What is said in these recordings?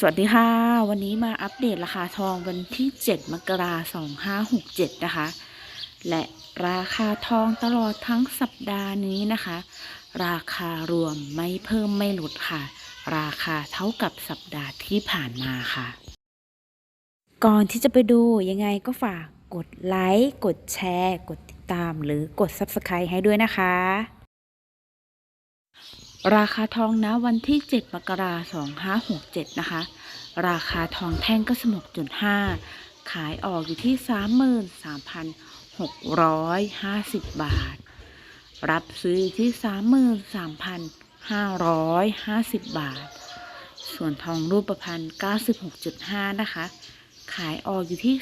สวัสดีค่ะ วันนี้มาอัปเดตราคาทองวันที่ 7 มกราคม2567 นะคะ และราคาทองตลอดทั้งสัปดาห์นี้นะคะ ราคารวมไม่เพิ่มไม่ลดค่ะ ราคาเท่ากับสัปดาห์ที่ผ่านมาค่ะ ก่อนที่จะไปดูยังไงก็ฝากกดไลค์ กดแชร์ กดติดตาม หรือกด Subscribe ให้ด้วยนะคะ ราคาทองนะวันที่ 7 มกราคม2567 นะคะ ราคาทองแท่งก็สมกจุด5ขายออกอยู่ที่ 33,650 บาท รับซื้อที่ 33,550 บาท ส่วนทองรูปพรรณ96.5 นะคะ ขายออกอยู่ที่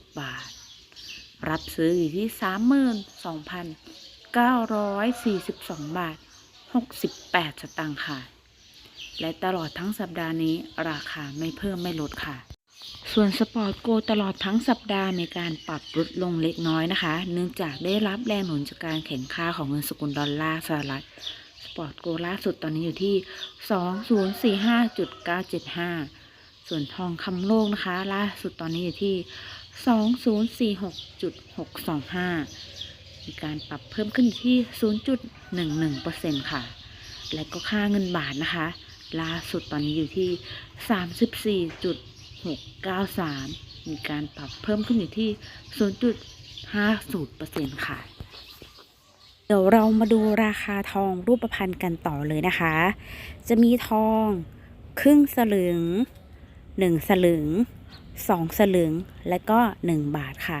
34,150 บาท รับซื้ออยู่ที่ 32,000 942 บาท 68 สตางค์ค่ะ และตลอดทั้งสัปดาห์นี้ราคาไม่เพิ่มไม่ลดค่ะ ส่วนสปอร์ตโกตลอดทั้งสัปดาห์มีการปรับลดลงเล็กน้อยนะคะ เนื่องจากได้รับแรงหนุนจากการแข่งค่าของเงินสกุลดอลลาร์สหรัฐ สปอร์ตโกล่าสุดตอนนี้อยู่ที่ 2045.975 ส่วนทองคำโลกนะคะ ล่าสุดตอนนี้อยู่ที่ 2046.625 มีการปรับเพิ่มขึ้นอยู่ที่ 0.11%ค่ะ และก็ค่าเงินบาทนะคะ ล่าสุดตอนนี้อยู่ที่ 34.693 มีการปรับเพิ่มขึ้นอยู่ที่ 0.50%ค่ะ เดี๋ยวเรามาดูราคาทองรูปพรรณกันต่อเลยนะคะ จะมีทองครึ่งสลึง 1 สลึง 2 สลึง และก็ 1 บาทค่ะ